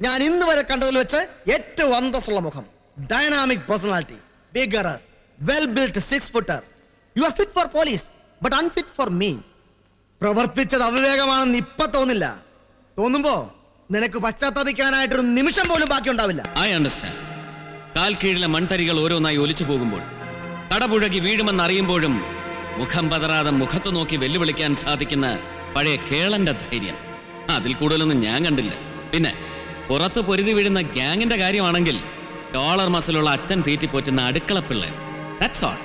ഞാൻ ഇന്ന് വരെ കണ്ടതിൽ വെച്ച് ഏറ്റവും അന്തസ്സുള്ള മുഖം. Dynamic personality vigorous well built six footer you are fit for police but unfit for me പ്രവർത്തിച്ചത് അവിവേകമാണെന്ന് ഇപ്പൊ തോന്നില്ല. തോന്നുമ്പോ നിനക്ക് പശ്ചാത്തപിക്കാനായിട്ടൊരു നിമിഷം പോലും ബാക്കി ഉണ്ടാവില്ല ഐ അണ്ടർസ്റ്റാൻഡ് കാൽ കീഴിലെ മൺതരികൾ ഓരോന്നായി ഒലിച്ചു പോകുമ്പോൾ കടപുഴകി വീഴുമെന്ന് അറിയുമ്പോഴും മുഖം പതറാതെ മുഖത്ത് നോക്കി വെല്ലുവിളിക്കാൻ സാധിക്കുന്ന പഴയ കേളന്റെ ധൈര്യം. അതിൽ കൂടുതലൊന്നും ഞാൻ കണ്ടില്ല. പിന്നെ പുറത്ത് പൊരുതി വീഴുന്ന ഗ്യാങ്ങിന്റെ കാര്യമാണെങ്കിൽ ഡോളർ മസിലുള്ള അച്ഛൻ തീറ്റിപ്പോറ്റുന്ന അടുക്കള പിള്ളേർ ദാറ്റ്സ് ഓൾ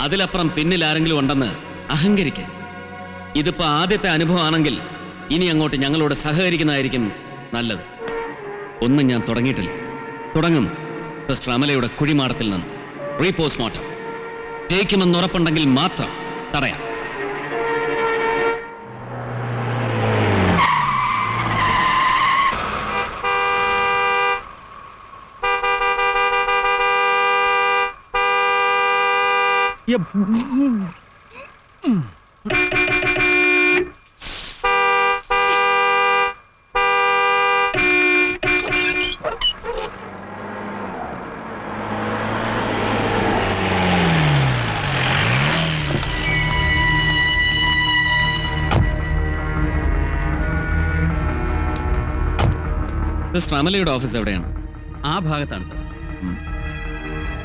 അതിലപ്പുറം പിന്നിൽ ആരെങ്കിലും ഉണ്ടെന്ന് അഹങ്കരിക്കാൻ ഇതിപ്പോ ആദ്യത്തെ അനുഭവമാണെങ്കിൽ ഇനി അങ്ങോട്ട് ഞങ്ങളോട് സഹകരിക്കുന്നതായിരിക്കും നല്ലത്. ഒന്നും ഞാൻ തുടങ്ങിയിട്ടില്ല. തുടങ്ങും. സിസ്റ്റർ അമലയുടെ കുഴിമാടത്തിൽ നിന്ന്. റീപോസ്റ്റ്മോർട്ടം ജയിക്കുമെന്ന് ഉറപ്പുണ്ടെങ്കിൽ മാത്രം തടയാം. അമലയുടെ ഓഫീസ് എവിടെയാണ്? ആ ഭാഗത്താണ് സർ.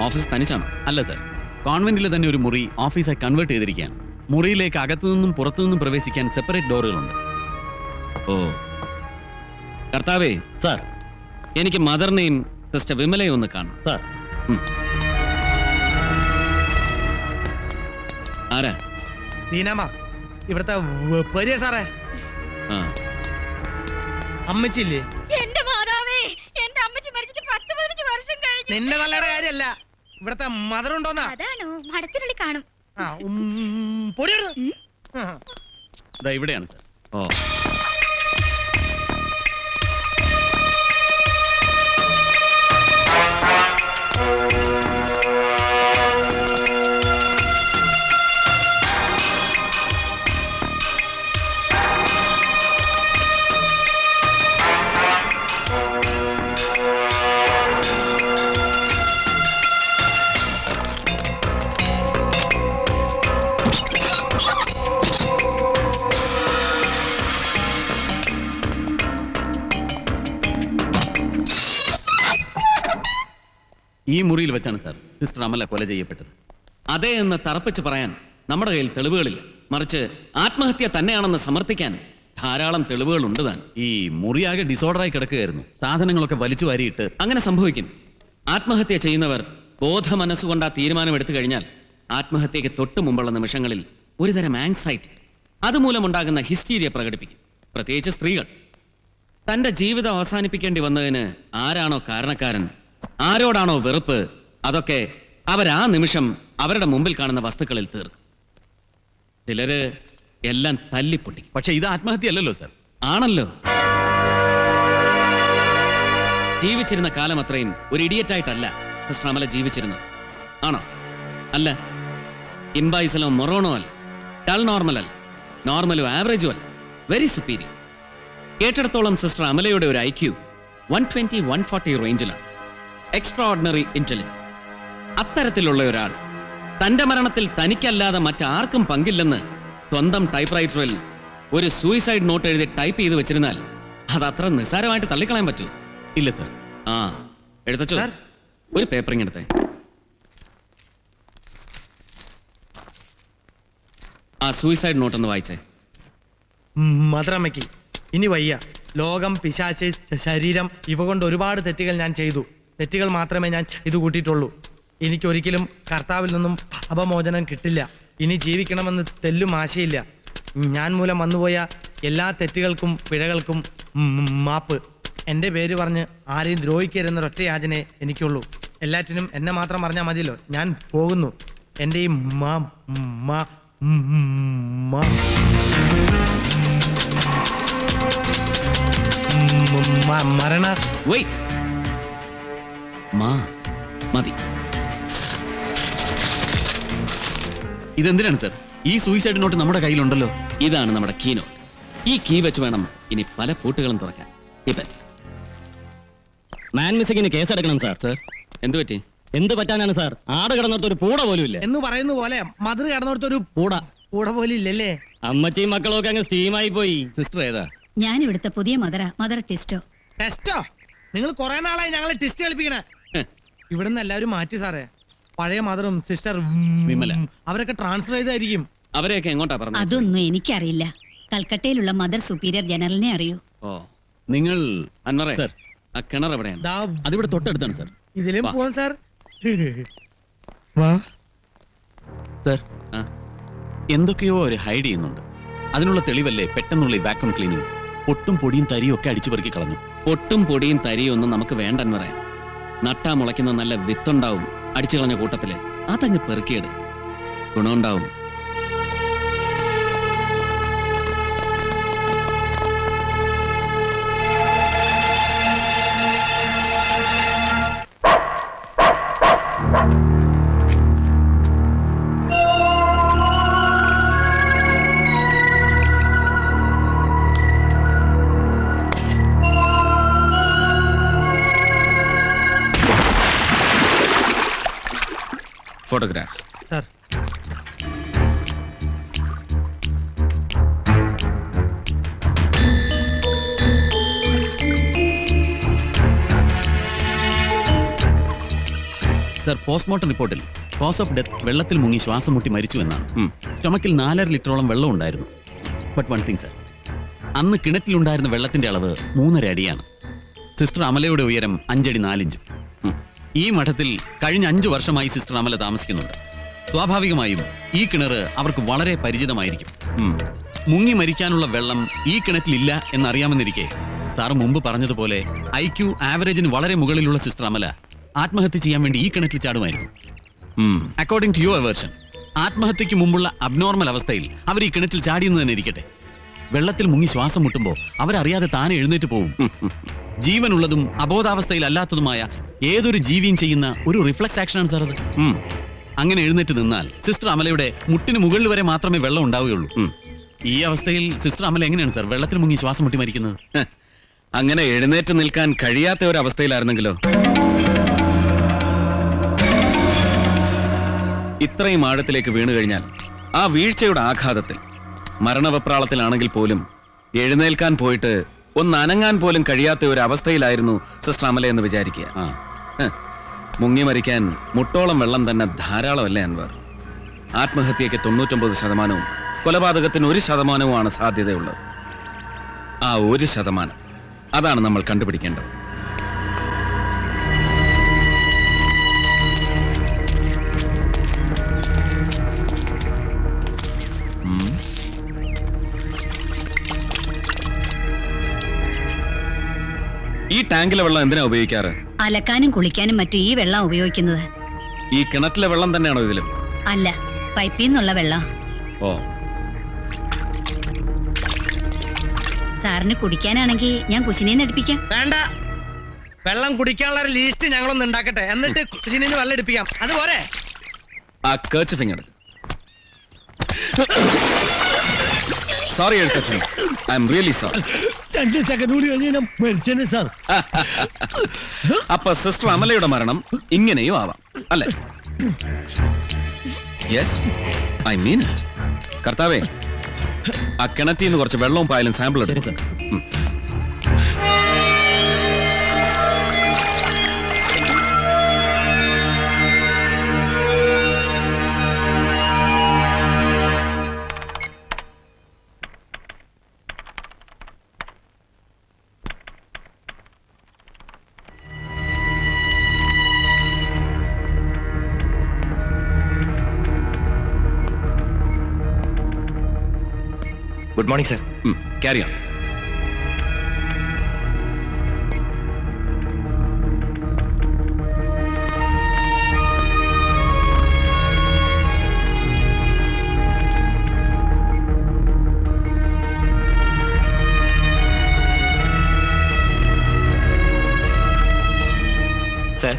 ഓഫീസ് തനിച്ചാണ്? അല്ല സർ. കോൺവെന്റിൽ തന്നെ ഒരു മുറി ഓഫീസായി കൺവേർട്ട് ചെയ്തിരിക്കുകയാണ്. മുറിയിലേക്ക് അകത്തു നിന്നും പുറത്തു നിന്നും പ്രവേശിക്കാൻ സെപ്പറേറ്റ് ഡോറുകളുണ്ട്. ഓ. കർത്താവേ. സർ. എനിക്ക് മദറിനെയും സിസ്റ്റർ വിമലയും ഒന്ന് കാണണം. സർ. ആരാ? ഇവിടത്തെ ഇവിടുത്തെ വലിയ സാറേ. അമ്മച്ചില്ലേ നിന്റെ നല്ലയുടെ കാര്യല്ല ഇവിടത്തെ മദർ ഉണ്ടോന്നാ? അതാണോ? മടത്തിനുള്ളിൽ കാണും. ആ, ഉം. ആ. ഇതാ ഇവിടെയാണ് സർ ഓ. ഈ മുറിയിൽ വെച്ചാണ് സാർ മിസ്റ്റർ അമല കൊല ചെയ്യപ്പെട്ടത്. അതേ എന്ന് തറപ്പിച്ച് പറയാൻ നമ്മുടെ കയ്യിൽ തെളിവുകളില്ല. മറിച്ച് ആത്മഹത്യ തന്നെയാണെന്ന് സമർത്ഥിക്കാൻ ധാരാളം തെളിവുകളുണ്ട് താൻ. ഈ മുറിയാകെ ഡിസോർഡറായി കിടക്കുകയായിരുന്നു. സാധനങ്ങളൊക്കെ വലിച്ചു വാരിയിട്ട് അങ്ങനെ സംഭവിക്കും. ആത്മഹത്യ ചെയ്യുന്നവർ ബോധ മനസ്സുകൊണ്ട് ആ തീരുമാനം എടുത്തു കഴിഞ്ഞാൽ ആത്മഹത്യക്ക് തൊട്ടു മുമ്പുള്ള നിമിഷങ്ങളിൽ ഒരുതരം ആങ്സൈറ്റി അതുമൂലമുണ്ടാകുന്ന ഹിസ്റ്റീരിയ പ്രകടിപ്പിക്കും. പ്രത്യേകിച്ച് സ്ത്രീകൾ. തന്റെ ജീവിതം അവസാനിപ്പിക്കേണ്ടി വന്നതിന് ആരാണോ കാരണക്കാരൻ ആരോടാണോ വെറുപ്പ് അതൊക്കെ അവരാ നിമിഷം അവരുടെ മുമ്പിൽ കാണുന്ന വസ്തുക്കളിൽ തീർക്കും. ചിലര് എല്ലാം തല്ലിപ്പൊട്ടി. പക്ഷെ ഇത് ആത്മഹത്യ അല്ലല്ലോ സർ. ആണല്ലോ. ജീവിച്ചിരുന്ന കാലം അത്രയും ഒരു ഇഡിയറ്റായിട്ടല്ല സിസ്റ്റർ അമല ജീവിച്ചിരുന്നത്. ആണോ? അല്ല. ഇംബൈസലോ മൊറോണോ അല്ല. ടൾ നോർമൽ അല്ല. നോർമലോ ആവറേജോ അല്ല. Very superior. കേട്ടിടത്തോളം സിസ്റ്റർ അമലയുടെ ഒരു IQ Q one twenty one forty റേഞ്ചിലാണ്. എക്സ്ട്രാ ഓർഡിനറി ഇന്റലിജൻസ് അത്തരത്തിലുള്ള ഒരാൾ തന്റെ മരണത്തിൽ തനിക്കല്ലാതെ മറ്റാർക്കും പങ്കില്ലെന്ന് സ്വന്തം ടൈപ്പ്റൈറ്ററിൽ ഒരു സൂയിസൈഡ് നോട്ട് എഴുതി ടൈപ്പ് ചെയ്ത് വെച്ചിരുന്നാൽ അത് അത്ര നിസ്സാരമായിട്ട് തള്ളിക്കളയാൻ പറ്റൂ. ഇല്ല സർ ആ എടുത്തോ? സാർ. ഒരു പേപ്പറിങ് എടുത്തേ. ആ സൂയിസൈഡ് നോട്ട് ഒന്ന് വായിച്ചേ. മധുരമ്മയ്ക്ക് ഇനി വയ്യ. ലോകം പിശാച്ച് ശരീരം ഇവ കൊണ്ട് ഒരുപാട് തെറ്റുകൾ ഞാൻ ചെയ്തു. തെറ്റുകൾ മാത്രമേ ഞാൻ ഇത് കൂട്ടിയിട്ടുള്ളൂ. എനിക്കൊരിക്കലും കർത്താവിൽ നിന്നും അപമോചനം കിട്ടില്ല. ഇനി ജീവിക്കണമെന്ന് തെല്ലും ആശയില്ല. ഞാൻ മൂലം വന്നുപോയ എല്ലാ തെറ്റുകൾക്കും പിഴകൾക്കും മാപ്പ്. എന്റെ പേര് പറഞ്ഞ് ആരെയും ദ്രോഹിക്കരുതെന്നൊരൊറ്റ യാചനയെ എനിക്കുള്ളൂ. എല്ലാറ്റിനും എന്നെ മാത്രം പറഞ്ഞാൽ മതിയല്ലോ. ഞാൻ പോകുന്നു. എന്റെ ഈ മാ മരണ മാ മതി. ഇതെന്തിനാണ് സർ? ഈ സൂയിസൈഡ് നോട്ട് നമ്മുടെ കയ്യിലുണ്ടല്ലോ. ഇതാണ് നമ്മുടെ കീ നോട്ട് ഈ കീ വെച്ച് വേണം ഇനി പല പൂട്ടുകളും തുറക്കാൻ. ഇപ്പൻ മാൻ മിസ്സിങ്ങിന് കേസെടുക്കണം സാർ സർ എന്തു പറ്റി? എന്ത് പറ്റാനാണ് സാർ ആട് കിടന്നിടത്ത് ഒരു പൂട പോലും ഇല്ല? എന്ന് പറയുന്ന പോലെ മധുര കടന്നോടത്തൊരു പൂട. പൂട പോലും ഇല്ലല്ലേ? അമ്മച്ചിയും മക്കളും ഒക്കെ അങ്ങ് സ്റ്റീമായി പോയി. സിസ്റ്റർ ഏതാ? ഞാൻ ഇവിടുത്തെ പുതിയ മദറ മദർ ടെസ്റ്റോ. ടെസ്റ്റോ? നിങ്ങൾ കുറെ നാളായി ഞങ്ങളെ ടെസ്റ്റ് കളിപ്പിക്കണേ. ഇവിടുന്ന് എല്ലാവരും മാറ്റി സാറേ. പഴയ മദറും സിസ്റ്റർ വിമല. അവരൊക്കെ ട്രാൻസ്ഫർ ചെയ്തായിരിക്കും. അവരെയൊക്കെ എങ്ങോട്ടാ പറഞ്ഞത് അതൊന്നും എനിക്കറിയില്ല. കൽക്കട്ടയിലുള്ള മദർ സുപ്പീരിയർ ജനറലിനെ അറിയൂ. ഓ നിങ്ങൾ അൻവറേ സർ. ആ കിണർ എവിടെയാണ്? ദാ അതിവിടെ തൊട്ടടുത്താണ് സർ. ഇതിലും വാ. പോവാൻ സാർ. വാ. സർ ആ. എന്തൊക്കെയോ അവർ ഹൈഡ് ചെയ്യുന്നുണ്ട്. അതിനുള്ള തെളിവല്ലേ പെട്ടെന്നുള്ള ഈ വാക്വം ക്ലീനിങ് പൊട്ടും പൊടിയും തരിയും ഒക്കെ അടിച്ചു പെറുക്കി കളഞ്ഞു. പൊട്ടും പൊടിയും തരിയും ഒന്നും നമുക്ക് വേണ്ടെന്ന് പറയാം നട്ടാ മുളയ്ക്കുന്ന നല്ല വിത്തുണ്ടാവും. അടിച്ചു കളഞ്ഞ കൂട്ടത്തിൽ. അതങ്ങ് പെറുക്കിയെട്. ഗുണമുണ്ടാവും. Photographs sir. സർ പോസ്റ്റ്മോർട്ടം റിപ്പോർട്ടിൽ കോസ് ഓഫ് ഡെത്ത് വെള്ളത്തിൽ മുങ്ങി ശ്വാസം മുട്ടി മരിച്ചു എന്നാണ്. സ്റ്റൊമക്കിൽ നാലര ലിറ്ററോളം വെള്ളം ഉണ്ടായിരുന്നു. ബട്ട് വൺ തിങ് സർ അന്ന് കിണറ്റിലുണ്ടായിരുന്ന വെള്ളത്തിന്റെ അളവ് മൂന്നര അടിയാണ്. സിസ്റ്റർ അമലയുടെ ഉയരം അഞ്ചടി നാലിഞ്ചും. ഈ മഠത്തിൽ കഴിഞ്ഞ അഞ്ചു വർഷമായി സിസ്റ്റർ അമല താമസിക്കുന്നുണ്ട്. സ്വാഭാവികമായും ഈ കിണർ അവർക്ക് വളരെ പരിചിതമായിരിക്കും. മുങ്ങി മരിക്കാനുള്ള വെള്ളം ഈ കിണറ്റിലില്ല എന്നറിയാമെന്നിരിക്കെ സാർ മുമ്പ് പറഞ്ഞതുപോലെ ഐ ക്യു ആവറേജിന് വളരെ മുകളിലുള്ള സിസ്റ്റർ അമല ആത്മഹത്യ ചെയ്യാൻ വേണ്ടി ഈ കിണറ്റിൽ ചാടുമായിരുന്നു. അക്കോർഡിംഗ് ടു യുവർ വേർഷൻ ആത്മഹത്യക്ക് മുമ്പുള്ള അബ്നോർമൽ അവസ്ഥയിൽ അവർ ഈ കിണറ്റിൽ ചാടിയെന്ന് തന്നെ ഇരിക്കട്ടെ. വെള്ളത്തിൽ മുങ്ങി ശ്വാസം മുട്ടുമ്പോൾ അവരറിയാതെ താനെ എഴുന്നേറ്റ് പോകും ജീവനുള്ളതും അബോധാവസ്ഥയിലല്ലാത്തതുമായ ഏതൊരു ജീവിയും ചെയ്യുന്ന ഒരു റിഫ്ലക്സ് ആക്ഷനാണ് സാർ അത്. അങ്ങനെ എഴുന്നേറ്റ് നിന്നാൽ സിസ്റ്റർ അമലയുടെ മുട്ടിന് മുകളിൽ വരെ മാത്രമേ വെള്ളം ഉണ്ടാവുകയുള്ളൂ. ഈ അവസ്ഥയിൽ സിസ്റ്റർ അമല എങ്ങനെയാണ് സാർ വെള്ളത്തിൽ മുങ്ങി ശ്വാസം മുട്ടി മരിക്കുന്നത്? അങ്ങനെ എഴുന്നേറ്റ് നിൽക്കാൻ കഴിയാത്ത ഒരു അവസ്ഥയിലായിരുന്നെങ്കിലോ? ഇത്രയും ആഴത്തിലേക്ക് വീണു കഴിഞ്ഞാൽ ആ വീഴ്ചയുടെ ആഘാതത്തിൽ മരണവെപ്രാളത്തിലാണെങ്കിൽ പോലും എഴുന്നേൽക്കാൻ പോയിട്ട് ഒന്ന് അനങ്ങാൻ പോലും കഴിയാത്ത ഒരു അവസ്ഥയിലായിരുന്നു സിസ്റ്റർ അമല എന്ന് വിചാരിക്കുക. മുങ്ങി മരിക്കാൻ മുട്ടോളം വെള്ളം തന്നെ ധാരാളമല്ലേ അൻവർ? ആത്മഹത്യയ്ക്ക് തൊണ്ണൂറ്റൊമ്പത് ശതമാനവും കൊലപാതകത്തിന് ഒരു ശതമാനവുമാണ് സാധ്യതയുള്ളത്. ആ ഒരു ശതമാനം. അതാണ് നമ്മൾ കണ്ടുപിടിക്കേണ്ടത്. ഈ ടാങ്കിലെ വെള്ളം എന്തിനാ ഉപയോഗിക്കാറ്? അലക്കാനും കുളിക്കാനും മറ്റും ഈ വെള്ളം ഉപയോഗിക്കുന്നത്. ഈ കിണറ്റിലെ വെള്ളം തന്നെയാണോ ഇതിലും? അല്ല പൈപ്പിൽ നിന്നുള്ള വെള്ളം. ഓ. സാറിന് കുടിക്കാനാണെങ്കിൽ ഞാൻ കുശിനെ അടുപ്പിക്കാം. വേണ്ട. വെള്ളം കുടിക്കാനുള്ള ഒരു ലീസ്റ്റ് ഞങ്ങളൊന്ന് ഉണ്ടാക്കട്ടെ. എന്നിട്ട് കുശിനെ വെള്ളം എടുപ്പിക്കാം അത് പോരെ. ആ കേച്ച് finger sorry Ezhuthachan. I'm really sorry രണ്ട് സെക്കൻഡ് കൂടി കഴിഞ്ഞ് ഞാൻ മരിച്ചേനെ സാർ. അപ്പൊ സിസ്റ്റർ അമലയുടെ മരണം ഇങ്ങനെയും ആവാം അല്ലെ? യെസ് ഐ മീൻ ഇറ്റ് കർത്താവേ ആ കിണറ്റിൽ നിന്ന് കുറച്ച് വെള്ളവും പായലും സാമ്പിൾ എടുക്കും good morning sir carry on sir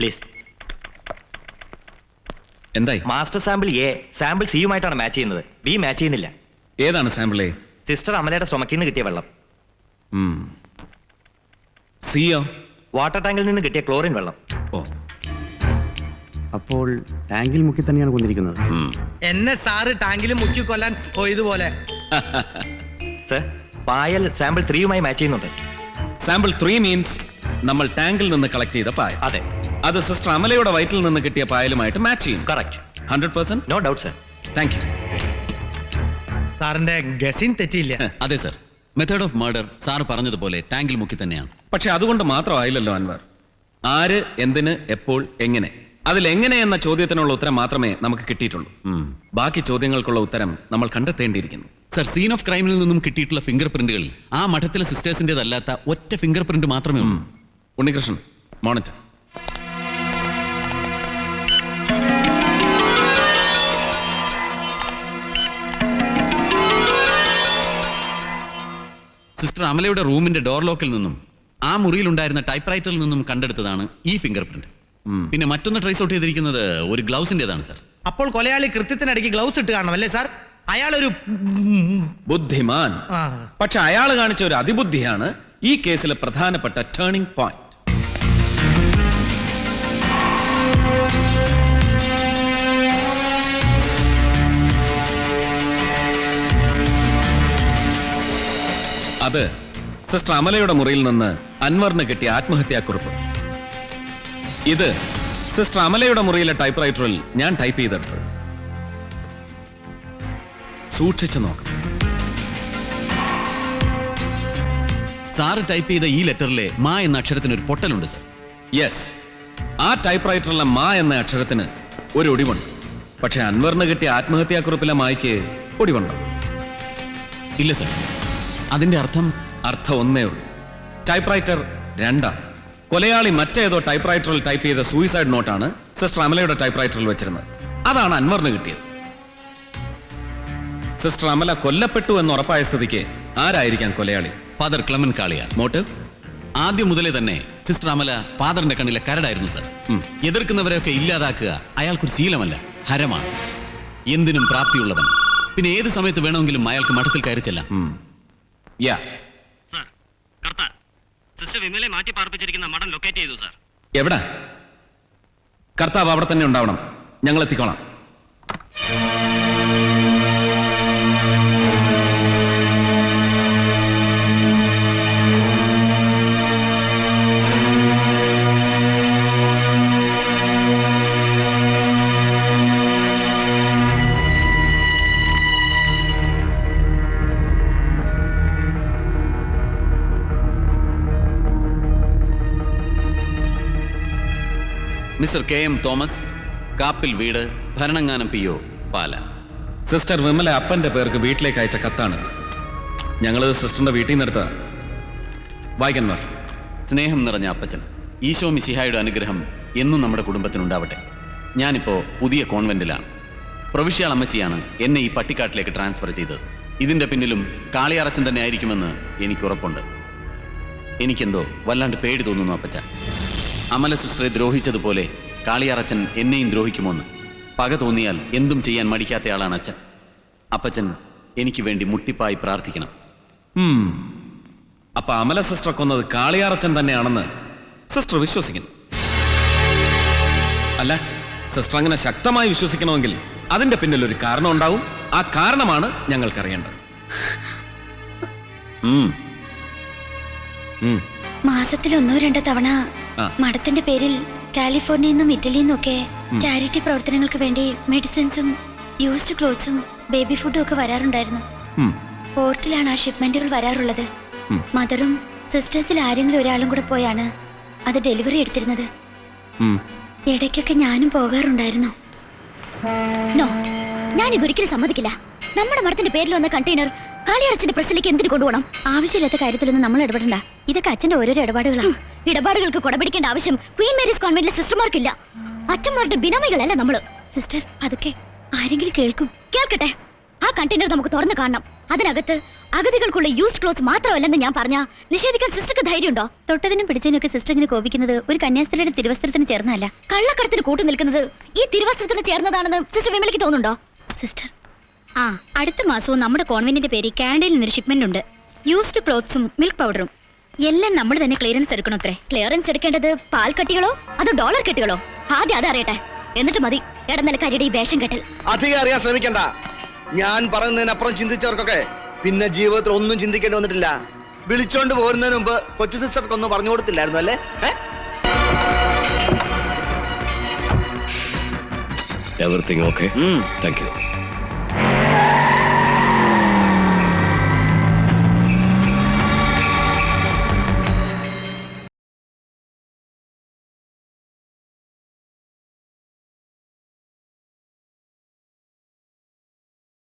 please എന്തായി? മാസ്റ്റർ സാമ്പിൾ എ സാമ്പിൾ സിയുമായിട്ടാണ് മാച്ച് ചെയ്യുന്നത്. ബി മാച്ച് ചെയ്യുന്നില്ല. ഏതാണ് സാമ്പിളേ? സിസ്റ്റർ അമലയുടെ സ്tomach നിന്ന് കിട്ടിയ വെള്ളം. സിയോ? വാട്ടർ ടാങ്കിൽ നിന്ന് കിട്ടിയ ക്ലോറിൻ വെള്ളം. ഓ. അപ്പോൾ ടാങ്കിൽ മുക്കി തന്നെയാണ് കൊന്നിരിക്കുന്നത്. ഉം. എന്നെ സാറ് ടാങ്കിൽ മുക്കി കൊല്ലാൻ പോയതുപോലെ. സർ പായൽ സാമ്പിൾ ത്രീയുമായി മാച്ച് ചെയ്യുന്നുണ്ട്. സാമ്പിൾ ത്രീ മീൻസ് നമ്മൾ ടാങ്കിൽ നിന്ന് കളക്ട് ചെയ്ത പായ അതെ. അത് സിസ്റ്റർ അമലയുടെ വയറ്റിൽ നിന്ന് കിട്ടിയ പായലുമായിട്ട് മാച്ച് ചെയ്യും. Correct. Hundred percent? No doubt sir. Thank you. സാറിന്റെ ഗസിൻ തെറ്റിയില്ല. അതെ sir. Method of murder sir പറഞ്ഞതുപോലെ ടാങ്കിൽ മുക്കി തന്നെയാണ്. പക്ഷെ അതുകൊണ്ട് മാത്രമായില്ലല്ലോ അൻവർ. ആര് എന്തിന് എപ്പോൾ എങ്ങനെ? അതിൽ എങ്ങനെ എന്ന ചോദ്യത്തിനുള്ള ഉത്തരം മാത്രമേ നമുക്ക് കിട്ടിയിട്ടുള്ളൂ. ബാക്കി ചോദ്യങ്ങൾക്കുള്ള ഉത്തരം നമ്മൾ കണ്ടെത്തേണ്ടിയിരിക്കുന്നു. സർ സീൻ ഓഫ് ക്രൈമിൽ നിന്നും കിട്ടിയിട്ടുള്ള ഫിംഗർ പ്രിന്റുകളിൽ ആ മഠത്തിലെ സിസ്റ്റേഴ്സിന്റേതല്ലാത്ത ഒറ്റ ഫിംഗർ പ്രിന്റ് മാത്രമേ ഉള്ളൂ. ഉണ്ണികൃഷ്ണൻ മോണിറ്റർ. സിസ്റ്റർ അമലയുടെ റൂമിന്റെ ഡോർ ലോക്കിൽ നിന്നും ആ മുറിയിൽ ഉണ്ടായിരുന്ന ടൈപ്പ് റൈറ്ററിൽ നിന്നും കണ്ടെടുത്തതാണ് ഈ ഫിംഗർ പ്രിന്റ് പിന്നെ മറ്റൊന്ന് ട്രേസ് ഔട്ട് ചെയ്തിരിക്കുന്നത് ഒരു ഗ്ലൗസിന്റേതാണ് സാർ അപ്പോൾ കൊലയാളി കൃത്യത്തിനടയ്ക്ക് ഗ്ലൗസ് ഇട്ട് കാണണം അല്ലേ സാർ ഒരു ബുദ്ധിമാൻ. പക്ഷെ അയാൾ കാണിച്ച ഒരു അതിബുദ്ധിയാണ് ഈ കേസിലെ പ്രധാനപ്പെട്ട ടേണിംഗ് പോയിന്റ് അത് സിസ്റ്റർ അമലയുടെ മുറിയിൽ നിന്ന് അൻവറിന് കിട്ടിയ ആത്മഹത്യാക്കുറിപ്പ്. ഇത് സിസ്റ്റർ അമലയുടെ മുറിയിലെ ടൈപ്പ് റൈറ്ററിൽ ഞാൻ ടൈപ്പ് ചെയ്തെടുത്തു. സൂക്ഷിച്ചു നോക്കണം സാറ് ടൈപ്പ് ചെയ്ത ഈ ലെറ്ററിലെ മാ എന്ന അക്ഷരത്തിന് ഒരു പൊട്ടലുണ്ട് സർ. യെസ് ആ ടൈപ്പ് റൈറ്ററിലെ മാ എന്ന അക്ഷരത്തിന് ഒരു ഒടിവുണ്ട്. പക്ഷെ അൻവറിന് കിട്ടിയ ആത്മഹത്യാക്കുറിപ്പിലെ മായ്ക്ക് ഒടിവുണ്ടോ? ഇല്ല സർ. അതിന്റെ അർത്ഥം അർത്ഥം ഒന്നേ ഉള്ളൂ. ടൈപ്പ് റൈറ്റർ രണ്ടാണ് കൊലയാളി മറ്റേതോ ടൈപ്പ് റൈറ്ററിൽ ടൈപ്പ് ചെയ്ത സൂയിസൈഡ് നോട്ടാണ് സിസ്റ്റർ അമലയുടെ ടൈപ്പ് റൈറ്ററിൽ വെച്ചിരുന്നത്. അതാണ് അൻവറിന് കിട്ടിയത്. സിസ്റ്റർ അമല കൊല്ലപ്പെട്ടു എന്ന് ഉറപ്പായ സ്ഥിതിക്ക് ആരായിരിക്കാം കൊലയാളി? ഫാദർ ക്ലമൻ കാളിയ മോട്ടീവ് ആദ്യം മുതലേ തന്നെ സിസ്റ്റർ അമല ഫാദറിന്റെ കണ്ണിലെ കരടായിരുന്നു സർ എതിർക്കുന്നവരെയൊക്കെ ഇല്ലാതാക്കുക അയാൾക്കൊരു ശീലമല്ല ഹരമാണ്. എന്തിനും പ്രാപ്തിയുള്ളവൻ. പിന്നെ ഏത് സമയത്ത് വേണമെങ്കിലും അയാൾക്ക് മഠത്തിൽ കയറി ചെല്ലാം. യാ സാർ കർത്ത സിസ്റ്റർ വിമലെ മാറ്റി പാർപ്പിച്ചിരിക്കുന്ന മഠം ലൊക്കേറ്റ് ചെയ്തു സാർ എവിടെ? കർത്താവ് അവിടെ തന്നെ ഉണ്ടാവണം. ഞങ്ങൾ എത്തിക്കോളാം mister K M Thomas Kappil വീട് Bharananganam P O Pala sister Vimala അപ്പന്റെ പേർക്ക് വീട്ടിലേക്ക് അയച്ച കത്താണ്. ഞങ്ങൾ സിസ്റ്ററിന്റെ വീട്ടിൽ നിന്ന് എടുത്തതാണ് വായിക്കന്മാർ സ്നേഹം നിറഞ്ഞ അപ്പച്ചൻ ഈശോ മിശിഹായുടെ അനുഗ്രഹം എന്നും നമ്മുടെ കുടുംബത്തിനുണ്ടാവട്ടെ. ഞാനിപ്പോ പുതിയ കോൺവെന്റിലാണ്. പ്രവിശ്യാൾ അമ്മച്ചിയാണ് എന്നെ ഈ പട്ടിക്കാട്ടിലേക്ക് ട്രാൻസ്ഫർ ചെയ്തത്. ഇതിന്റെ പിന്നിലും കാളിയറച്ചൻ തന്നെ ആയിരിക്കുമെന്ന് എനിക്ക് ഉറപ്പുണ്ട് എനിക്കെന്തോ വല്ലാണ്ട് പേടി തോന്നുന്നു അപ്പച്ച. അമല സിസ്റ്ററെ ദ്രോഹിച്ചതുപോലെ കാളിയാറച്ചൻ എന്നെയും ദ്രോഹിക്കുമോന്ന് പക തോന്നിയാൽ എന്തും ചെയ്യാൻ മടിക്കാത്തയാളാണ് അച്ഛൻ അപ്പച്ചൻ എനിക്ക് വേണ്ടി മുട്ടിപ്പായി പ്രാർത്ഥിക്കണം. അപ്പൊ അമല സിസ്റ്റർ കൊന്നത് കാളിയാറച്ചൻ തന്നെയാണെന്ന് സിസ്റ്റർ വിശ്വസിക്കുന്നു അല്ല സിസ്റ്റർ അങ്ങനെ ശക്തമായി വിശ്വസിക്കണമെങ്കിൽ അതിന്റെ പിന്നിൽ ഒരു കാരണം ഉണ്ടാവും ആ കാരണമാണ് ഞങ്ങൾക്കറിയേണ്ടത്. മാസത്തിൽ ഒന്നോ രണ്ടോ തവണ. മഠത്തിന്റെ പേരിൽ കാലിഫോർണിയയിൽ നിന്നും ഇറ്റലിയിൽ നിന്നൊക്കെ ഒക്കെ ചാരിറ്റി പ്രവർത്തനങ്ങൾക്ക് വേണ്ടി മെഡിസിൻസും യൂസ്ഡ് ക്ലോത്ത്സും ബേബി ഫുഡും ഒക്കെ വരാറുണ്ടായിരുന്നു. പോർട്ടിലാണ് ആ ഷിപ്മെന്റുകൾ വരാറുള്ളത്. മദറും സിസ്റ്റേഴ്സിൽ ആരെങ്കിലും ഒരാളും കൂടെ പോയാണ് അത് ഡെലിവറി എടുത്തിരുന്നത്. ഇടയ്ക്കൊക്കെ ഞാനും പോകാറുണ്ടായിരുന്നു. നോ ഞാൻ ഇതൊരിക്കലും സമ്മതിക്കില്ല. നമ്മുടെ മഠത്തിന്റെ പേരിൽ വന്ന കണ്ടെയ്നർ കാളിയറച്ചിന്റെ പ്രസിലേക്ക് എന്തിനു കൊണ്ടുപോകണം? ആവശ്യമില്ലാത്ത കാര്യത്തിലൊന്നും നമ്മൾ ഇടപെടണ്ട. ഇതൊക്കെ അച്ഛന്റെ ഓരോരോ ഇടപാടുകളാണ് ഇടപാടുകൾക്ക് കൊടപിടിക്കേണ്ട ആവശ്യം ക്വീൻ മേരീസ് കോൺവെന്റിലെ സിസ്റ്റർമാർക്കില്ല. അച്ഛന്മാരുടെ ബിനമികളല്ല നമ്മൾ. സിസ്റ്റർ അതൊക്കെ ആരെങ്കിലും കേൾക്കും. കേൾക്കട്ടെ. ആ കണ്ടെയ്നർ നമുക്ക് തുറന്നു കാണണം. അതിനകത്ത് അഗതികൾക്കുള്ള യൂസ്ഡ് ക്ലോത്ത് മാത്രമല്ലെന്ന് ഞാൻ പറഞ്ഞ നിഷേധിക്കാൻ സിസ്റ്റർക്ക് ധൈര്യമുണ്ടോ? തൊട്ടതിനും പിടിച്ചതിനൊക്കെ സിസ്റ്റർ ഇങ്ങനെ കോപിക്കുന്നത് ഒരു കന്യാസ്ത്രീയുടെ തിരുവസ്ത്രത്തിന് ചേർന്നല്ല കള്ളക്കടത്തിന് കൂട്ടു നിൽക്കുന്നത് ഈ തിരുവസ്ത്രത്തിന് ചേർന്നതാണെന്ന് സിസ്റ്റർ വിമലയ്ക്ക് തോന്നുന്നുണ്ടോ? സിസ്റ്റർ ആ അടുത്ത മാസവും നമ്മുടെ കോൺവെന്റിന്റെ പേരിൽ കാനഡയിൽ നിന്നൊരു ഷിപ്മെന്റ് ഉണ്ട്. യൂസ്ഡ് ക്ലോത്ത്സും മിൽക്ക് പൗഡറും എല്ലാം നമ്മൾ തന്നെ ക്ലിയറൻസ് എടുക്കണത്രേ. ക്ലിയറൻസ് എടുക്കേണ്ടത് പാൽ കട്ടികളോ? അതോ ഡോളർ കെട്ടുകളോ? ആദ്യം അതറിയട്ടെ എന്നിട്ട് മതി. ഇടനിലക്കാരിയുടെ ഈ വേഷം കെട്ടൽ. അധികം അറിയാൻ ശ്രമിക്കണ്ട. ഞാൻ പറയുന്നതിനപ്പുറം ചിന്തിച്ചവർക്കൊക്കെ പിന്നെ ജീവിതത്തിൽ ഒന്നും ചിന്തിക്കേണ്ടി വന്നിട്ടില്ല. വിളിച്ചോണ്ട് പോരുന്നതിന് മുമ്പ് കൊച്ചു സിസ്റ്റർക്ക് ഒന്നും പറഞ്ഞു കൊടുത്തില്ലായിരുന്നു അല്ലേ? Everything everything okay Thank thank you